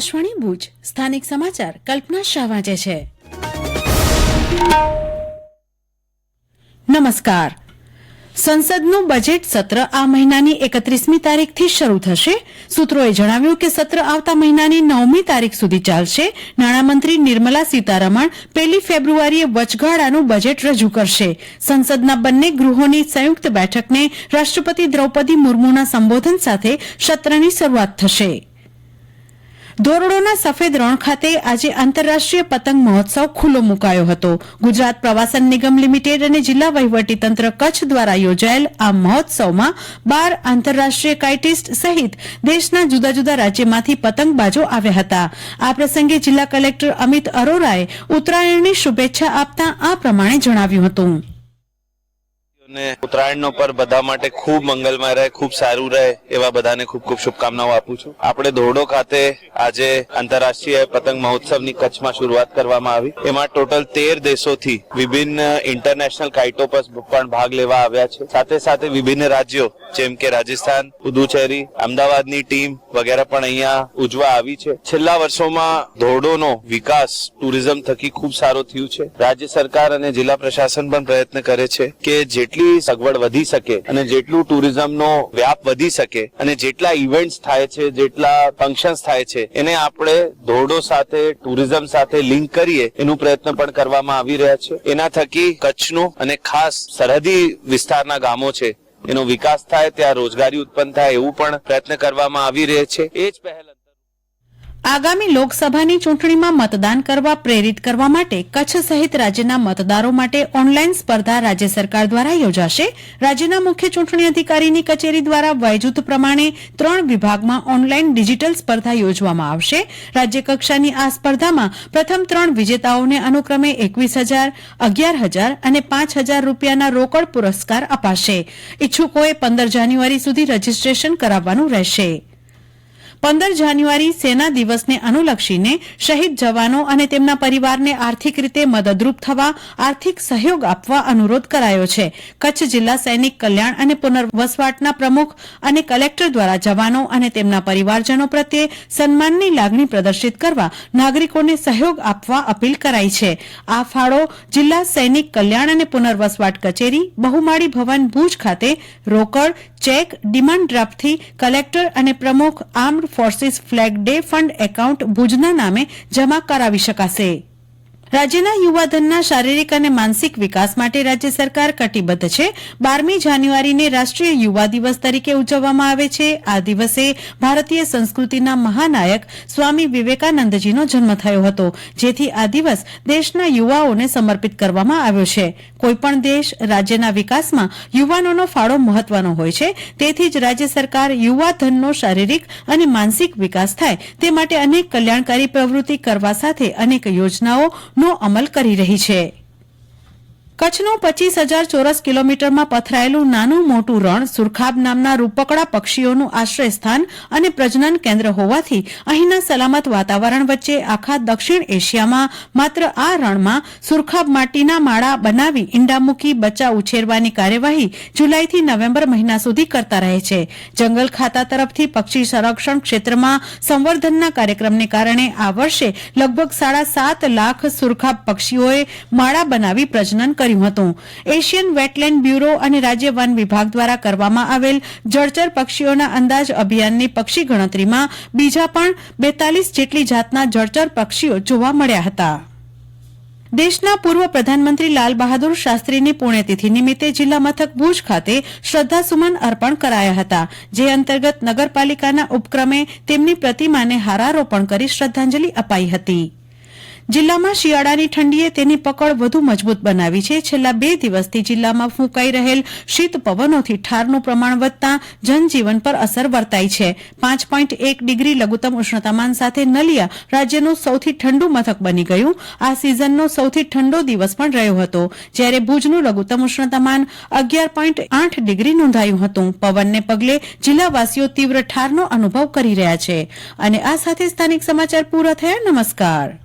આકાશવાણી ભુજ. સ્થાનિક સમાચાર કલ્પના શાહ વાંચે છે. નમસ્કાર. સંસદનું બજેટ સત્ર આ મહિનાની એકત્રીસમી તારીખથી શરૂ થશે. સૂત્રોએ જણાવ્યું કે સત્ર આવતા મહિનાની નવમી તારીખ સુધી ચાલશે. નાણામંત્રી નિર્મલા સીતારમણ પહેલી ફેબ્રુઆરીએ વચગાળાનું બજેટ રજૂ કરશે. સંસદના બંને ગૃહોની સંયુક્ત બેઠકને રાષ્ટ્રપતિ દ્રૌપદી મુર્મુના સંબોધન સાથે સત્રની શરૂઆત થશે. ધોરડોના સફેદ રણ ખાતે આજે આંતરરાષ્ટ્રીય પતંગ મહોત્સવ ખુલ્લો મુકાયો હતો. ગુજરાત પ્રવાસન નિગમ લિમિટેડ અને જિલ્લા વહીવટીતંત્ર કચ્છ દ્વારા યોજાયેલ આ મહોત્સવમાં બાર આંતરરાષ્ટ્રીય કાઇટિસ્ટ સહિત દેશના જુદા જુદા રાજ્યમાંથી પતંગબાજો આવ્યા હતા. આ પ્રસંગે જિલ્લા કલેક્ટર અમિત અરોરાએ ઉત્તરાયણની શુભેચ્છા આપતા આ પ્રમાણે જણાવ્યું હતું. અને ઉત્તરાયણનો પર બધા માટે ખૂબ મંગલમય રહે, ખૂબ સારું રહે, એવા બધાને ખૂબ ખૂબ શુભકામનાઓ આપું છું. આપણે ધોરડો ખાતે આજે આંતરરાષ્ટ્રીય પતંગ મહોત્સવની કચ્છમાં શરૂઆત કરવામાં આવી. એમાં ટોટલ તેર દેશોથી વિભિન્ન ઇન્ટરનેશનલ કાઇટો પર પણ ભાગ લેવા આવ્યા છે. સાથે સાથે વિભિન્ન રાજ્યો જેમ કે રાજસ્થાન, પુદુચેરી, અમદાવાદની ટીમ વગેરે પણ અહીંયા ઉજવા આવી છે. છેલ્લા વર્ષોમાં ધોરડોનો વિકાસ ટુરિઝમ થકી ખૂબ સારો થયું છે. રાજ્ય સરકાર અને જિલ્લા પ્રશાસન પણ પ્રયત્ન કરે છે કે જેટલી સગવડ વધી શકે અને જેટલું ટુરિઝમનો વ્યાપ વધી શકે અને જેટલા ઇવેન્ટ્સ થાય છે, જેટલા ફંક્શન્સ થાય છે, એને આપણે ધોરડો સાથે, ટુરિઝમ સાથે લિંક કરીએ એનું પ્રયત્ન પણ કરવામાં આવી રહ્યા છે. એના થકી કચ્છનું અને ખાસ સરહદી વિસ્તારના ગામો છે એનો વિકાસ થાય, ત્યાં રોજગારી ઉત્પન્ન થાય એવું પણ પ્રયત્ન કરવામાં આવી રહે છે. એ જ પહેલ આગામી લોકસભાની ચૂંટણીમાં મતદાન કરવા પ્રેરિત કરવા માટે કચ્છ સહિત રાજ્યના મતદારો માટે ઓનલાઈન સ્પર્ધા રાજ્ય સરકાર દ્વારા યોજાશે. રાજ્યના મુખ્ય ચૂંટણી અધિકારીની કચેરી દ્વારા વયજૂથ પ્રમાણે ત્રણ વિભાગમાં ઓનલાઈન ડિજીટલ સ્પર્ધા યોજવામાં આવશે. રાજ્યકક્ષાની આ સ્પર્ધામાં પ્રથમ ત્રણ વિજેતાઓને અનુક્રમે એકવીસ હજાર, અગિયાર હજાર અને પાંચ હજાર રૂપિયાના રોકડ પુરસ્કાર અપાશે. ઇચ્છુકોએ પંદર જાન્યુઆરી સુધી રજીસ્ટ્રેશન કરાવવાનું રહેશે. પંદર જાન્યુઆરી સેના દિવસને અનુલક્ષીને શહીદ જવાનો અને તેમના પરિવારને આર્થિક રીતે મદદરૂપ થવા, આર્થિક સહયોગ આપવા અનુરોધ કરાયો છે. કચ્છ જિલ્લા સૈનિક કલ્યાણ અને પુનર્વસવાટના પ્રમુખ અને કલેક્ટર દ્વારા જવાનો અને તેમના પરિવારજનો પ્રત્યે સન્માનની લાગણી પ્રદર્શિત કરવા નાગરિકોને સહયોગ આપવા અપીલ કરાઈ છે. આ ફાળો જિલ્લા સૈનિક કલ્યાણ અને પુનર્વસવાટ કચેરી, બહુમાળી ભવન ભુજ ખાતે રોકડ, ચેક, ડિમાન્ડ ડ્રાફ્ટથી કલેક્ટર અને પ્રમુખ armed forces flag day fund account ભુજના નામે જમા કરાવી શકાશે. રાજ્યના યુવાધનના શારીરિક અને માનસિક વિકાસ માટે રાજ્ય સરકાર કટિબદ્ધ છે. બારમી જાન્યુઆરીને રાષ્ટ્રીય યુવા દિવસ તરીકે ઉજવવામાં આવે છે. આ દિવસે ભારતીય સંસ્કૃતિના મહાનાયક સ્વામી વિવેકાનંદજીનો જન્મ થયો હતો, જેથી આ દિવસ દેશના યુવાઓને સમર્પિત કરવામાં આવ્યો છે. કોઈપણ દેશ રાજ્યના વિકાસમાં યુવાનોનો ફાળો મહત્વનો હોય છે, તેથી જ રાજ્ય સરકાર યુવાધનનો શારીરિક અને માનસિક વિકાસ થાય તે માટે અનેક કલ્યાણકારી પ્રવૃત્તિ કરવા સાથે અનેક યોજનાઓ નો અમલ કરી રહી છે. કચ્છનું પચીસ હજાર ચોરસ કિલોમીટરમાં પથરાયેલું નાનું મોટું રણ સુરખાબ નામના રૂપકડા પક્ષીઓનું આશ્રય સ્થાન અને પ્રજનન કેન્દ્ર હોવાથી અહીંના સલામત વાતાવરણ વચ્ચે આખા દક્ષિણ એશિયામાં માત્ર આ રણમાં સુરખાબ માટીના માળા બનાવી ઈંડા મૂકી બચ્ચા ઉછેરવાની કાર્યવાહી જુલાઈથી નવેમ્બર મહિના સુધી કરતા રહે છે. જંગલ ખાતા તરફથી પક્ષી સંરક્ષણ ક્ષેત્રમાં સંવર્ધનના કાર્યક્રમને કારણે આ વર્ષે લગભગ સાડા સાત લાખ સુરખાબ પક્ષીઓએ માળા બનાવી પ્રજનન કર્યું હતું. એશિયન વેટલેન્ડ બ્યુરો અને રાજ્ય વન વિભાગ દ્વારા કરવામાં આવેલ જળચર પક્ષીઓના અંદાજ અભિયાનની પક્ષી ગણતરીમાં બીજા પણ બેતાલીસ જેટલી જાતના જળચર પક્ષીઓ જોવા મળ્યા હતા. દેશના પૂર્વ પ્રધાનમંત્રી લાલ બહાદુર શાસ્ત્રીની પુણ્યતિથિ નિમિત્તે જિલ્લા મથક ભુજ ખાતે શ્રદ્ધાસુમન અર્પણ કરાયા હતા. જે અંતર્ગત નગરપાલિકાના ઉપક્રમે તેમની પ્રતિમાને હારારોપણ કરી શ્રદ્ધાંજલિ અપાઈ હતી. જિલ્લામાં શિયાળાની ઠંડીએ તેની પકડ વધુ મજબૂત બનાવી છે. છેલ્લા બે દિવસથી જિલ્લામાં ફૂંકાઈ રહેલ શીત પવનોથી ઠારનું પ્રમાણ વધતા જનજીવન પર અસર વર્તાઈ છે. પાંચ પોઈન્ટ એક ડિગ્રી લઘુત્તમ ઉષ્ણતામાન સાથે નલિયા રાજ્યનું સૌથી ઠંડુ મથક બની ગયું. આ સિઝનનો સૌથી ઠંડો દિવસ પણ રહ્યો હતો. જ્યારે ભુજનું લઘુત્તમ ઉષ્ણતામાન અગિયાર પોઈન્ટ આઠ ડિગ્રી નોંધાયું હતું. પવનને પગલે જિલ્લાવાસીઓ તીવ્ર ઠારનો અનુભવ કરી રહ્યા છે. અને આ સાથે સ્થાનિક સમાચાર પૂરા થયા. નમસ્કાર.